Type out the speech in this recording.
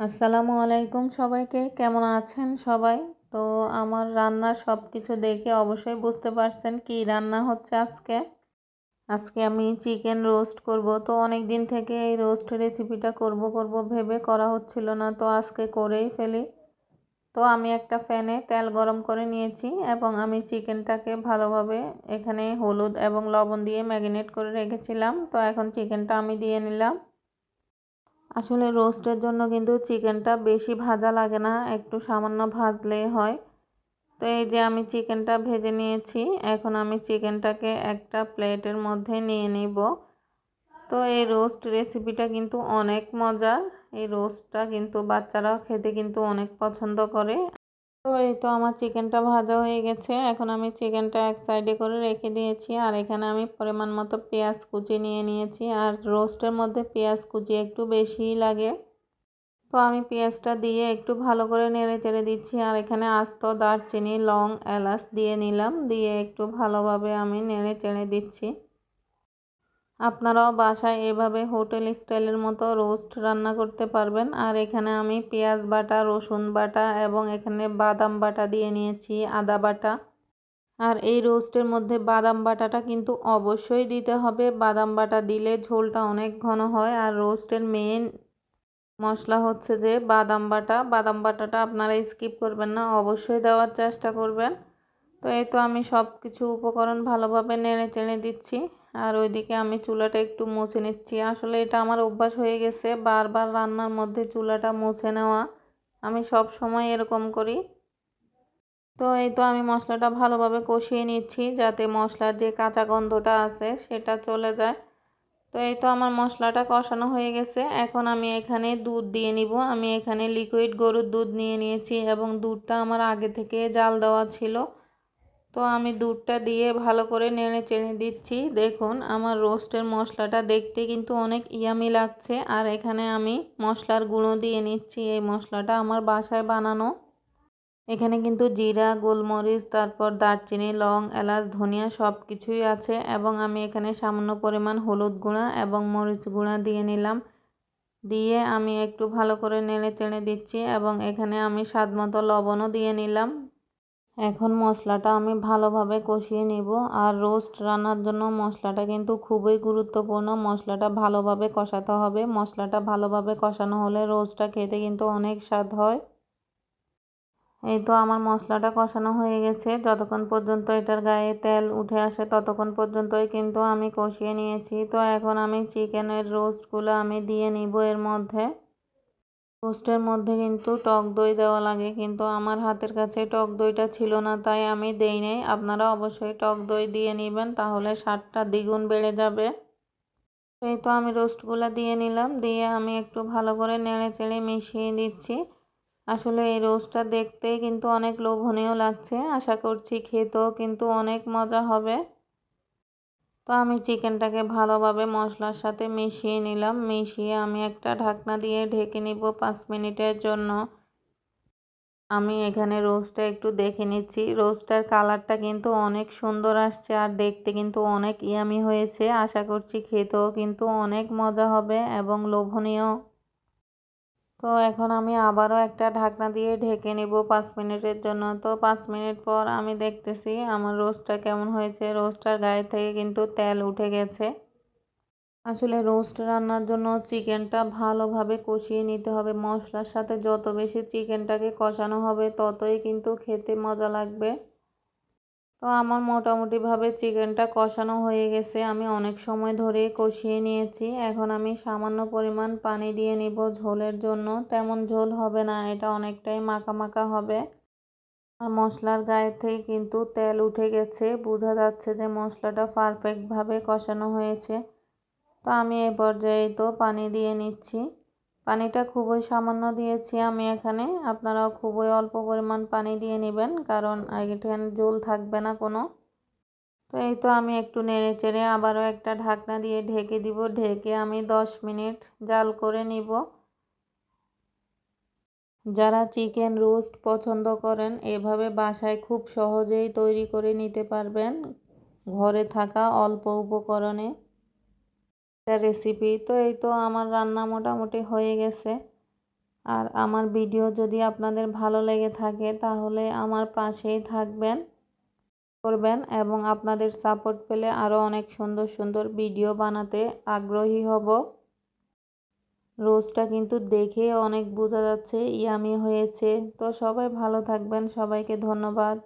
আসসালামু আলাইকুম সবাইকে। কেমন আছেন সবাই? তো আমার রান্নার সব কিছু দেখে অবশ্যই বুঝতে পারছেন কি রান্না হচ্ছে আজকে। আজকে আমি চিকেন রোস্ট করব। তো অনেক দিন থেকে এই রোস্ট রেসিপিটা করব করব ভেবে করা হচ্ছিল না, তো আজকে করেই ফেলি। তো আমি একটা ফ্যানে তেল গরম করে নিয়েছি এবং আমি চিকেনটাকে ভালোভাবে এখানে হলুদ এবং লবণ দিয়ে ম্যাগিনেট করে রেখেছিলাম। তো এখন চিকেনটা আমি দিয়ে নিলাম। আসলে রোস্টের জন্য কিন্তু চিকেনটা বেশি ভাজা লাগে না, একটু সামান্য ভাজলেই হয়। তো এই যে আমি চিকেনটা ভেজে নিয়েছি, এখন আমি চিকেনটাকে একটা প্লেটের মধ্যে নিয়ে নিব। তো এই রোস্ট রেসিপিটা কিন্তু অনেক মজার, এই রোস্টটা কিন্তু বাচ্চারাও খেতে কিন্তু অনেক পছন্দ করে। তো এই তো আমার চিকেনটা ভাজা হয়ে গেছে। এখন আমি চিকেনটা এক সাইডে করে রেখে দিয়েছি আর এখানে আমি পরিমাণ মতো পেঁয়াজ কুচি নিয়ে নিয়েছি আর রোস্টের মধ্যে পেঁয়াজ কুচি একটু বেশিই লাগে। তো আমি পেঁয়াজটা দিয়ে একটু ভালো করে নেড়ে চেড়ে দিচ্ছি আর এখানে আস্ত দারচিনি, লং, এলাচ দিয়ে নিলাম। দিয়ে একটু ভালোভাবে আমি নেড়ে চেড়ে দিচ্ছি। আপনারাও বাসায় এভাবে হোটেল স্টাইলের মতো রোস্ট রান্না করতে পারবেন। আর এখানে আমি পেঁয়াজ বাটা, রসুন বাটা এবং এখানে বাদাম বাটা দিয়ে নিয়েছি আদা বাটা। আর এই রোস্টের মধ্যে বাদাম বাটাটা কিন্তু অবশ্যই দিতে হবে। বাদাম বাটা দিলে ঝোলটা অনেক ঘন হয়। আর রোস্টের মেন মশলা হচ্ছে যে বাদাম বাটা। বাদাম বাটাটা আপনারা স্কিপ করবেন না, অবশ্যই দেওয়ার চেষ্টা করবেন। তো এই তো আমি সব কিছু উপকরণ ভালোভাবে নেড়ে চেড়ে দিচ্ছি। আর ওইদিকে আমি চুলাটা একটু মুছে নিচ্ছি। আসলে এটা আমার অভ্যাস হয়ে গেছে বারবার রান্নার মধ্যে চুলাটা মুছে নেওয়া। আমি সব সময় এরকম করি। তো এই তো আমি মশলাটা ভালোভাবে কষিয়ে নিচ্ছি যাতে মশলার যে কাঁচা গন্ধটা আছে সেটা চলে যায়। তো এই তো আমার মশলাটা কষানো হয়ে গেছে। এখন আমি এখানে দুধ দিয়ে নিব। আমি এখানে লিকুইড গরুর দুধ নিয়ে নিয়েছি এবং দুধটা আমার আগে থেকে জাল দেওয়া ছিল। তো আমি দুধটা দিয়ে ভালো করে নেড়ে চেড়ে দিচ্ছি। দেখুন, আমার রোস্টের মশলাটা দেখতে কিন্তু অনেক ইয়ামি লাগছে। আর এখানে আমি মশলার গুঁড়ো দিয়ে নিচ্ছি এই মশলাটা আমার বাসায় বানানো। এখানে কিন্তু জিরা, গোলমরিচ, তারপর দারচিনি, লং, এলাচ, ধনিয়া সব কিছুই আছে। এবং আমি এখানে সামান্য পরিমাণ হলুদ গুঁড়া এবং মরিচ গুঁড়া দিয়ে নিলাম। দিয়ে আমি একটু ভালো করে নেড়ে চেড়ে দিচ্ছি এবং এখানে আমি স্বাদ মতো লবণও দিয়ে নিলাম। এখন মশলাটা আমি ভালোভাবে কষিয়ে নেব। আর রোস্ট রান্নার জন্য মশলাটা কিন্তু খুবই গুরুত্বপূর্ণ। মশলাটা ভালোভাবে কষাতে হবে। মশলাটা ভালোভাবে কষানো হলে রোস্টটা খেতে কিন্তু অনেক স্বাদ হয়। এই তো আমার মশলাটা কষানো হয়ে গেছে। যতক্ষণ পর্যন্ত এটার গায়ে তেল উঠে আসে, ততক্ষণ পর্যন্তই কিন্তু আমি কষিয়ে নিয়েছি। তো এখন আমি চিকেনের রোস্টগুলো আমি দিয়ে নিব এর মধ্যে। রোস্টের মধ্যে কিন্তু টক দই দেওয়া লাগে, কিন্তু আমার হাতের কাছে টক দইটা ছিল না, তাই আমি দেই নাই। আপনারা অবশ্যই টক দই দিয়ে নেবেন, তাহলে স্বাদটা দ্বিগুণ বেড়ে যাবে। এই তো আমি রোস্টগুলো দিয়ে নিলাম, দিয়ে আমি একটু ভালো করে নেড়ে চেড়ে মিশিয়ে দিচ্ছি। আসলে এই রোস্টটা দেখতে কিন্তু অনেক লোভনীয় লাগছে, আশা করছি খেতেও কিন্তু অনেক মজা হবে। তো আমি চিকেনটাকে ভালোভাবে মশলার সাথে মিশিয়ে নিলাম। মিশিয়ে আমি একটা ঢাকনা দিয়ে ঢেকে নিব পাঁচ মিনিটের জন্য। আমি এখানে রোস্টটা একটু দেখে নিচ্ছি। রোস্টটার কালারটা কিন্তু অনেক সুন্দর আসছে আর দেখতে কিন্তু অনেক ইয়ামি হয়েছে। আশা করছি খেতেও কিন্তু অনেক মজা হবে এবং লোভনীয়। তো এখন আমি আবারও একটা ঢাকনা দিয়ে ঢেকে নিব পাঁচ মিনিটের জন্য। তো পাঁচ মিনিট পর আমি দেখতেছি আমার রোস্টটা কেমন হয়েছে। রোস্টার গায়ে থেকে কিন্তু তেল উঠে গেছে। আসলে রোস্ট রান্নার জন্য চিকেনটা ভালোভাবে কষিয়ে নিতে হবে। মশলার সাথে যত বেশি চিকেনটাকে কষানো হবে, ততই কিন্তু খেতে মজা লাগবে। তো আমার মোটামুটিভাবে চিকেনটা কষানো হয়ে গেছে। আমি অনেক সময় ধরে কষিয়ে নিয়েছি। এখন আমি সামান্য পরিমাণ পানি দিয়ে নিব ঝোলের জন্য। তেমন ঝোল হবে না, এটা অনেকটাই মাখা মাখা হবে। আর মশলার গায়ে থেকে কিন্তু তেল উঠে গেছে। বোঝা যাচ্ছে যে মশলাটা পারফেক্টভাবে কষানো হয়েছে। তো আমি এই পর্যায়ে তো পানি দিয়ে নিচ্ছি। পানিটা খুবই সামান্য দিয়েছি আমি এখানে। আপনারাও খুবই অল্প পরিমাণ পানি দিয়ে নেবেন, কারণ এখানে জল থাকবে না কোনো। তো এই তো আমি একটু নেড়ে চেড়ে আবারও একটা ঢাকনা দিয়ে ঢেকে দিব। ঢেকে আমি দশ মিনিট জাল করে নিব। যারা চিকেন রোস্ট পছন্দ করেন, এভাবে বাসায় খুব সহজেই তৈরি করে নিতে পারবেন। ঘরে থাকা অল্প উপকরণে। একটা রেসিপি তো এই তো আমার রান্না মোটামুটি হয়ে গেছে। আর আমার ভিডিও যদি আপনাদের ভালো লেগে থাকে, তাহলে আমার পাশেই থাকবেন, করবেন এবং আপনাদের সাপোর্ট পেলে আরও অনেক সুন্দর সুন্দর ভিডিও বানাতে আগ্রহী হব। রোজটা কিন্তু দেখে অনেক বোঝা যাচ্ছে, ইয়ামি হয়েছে। তো সবাই ভালো থাকবেন, সবাইকে ধন্যবাদ।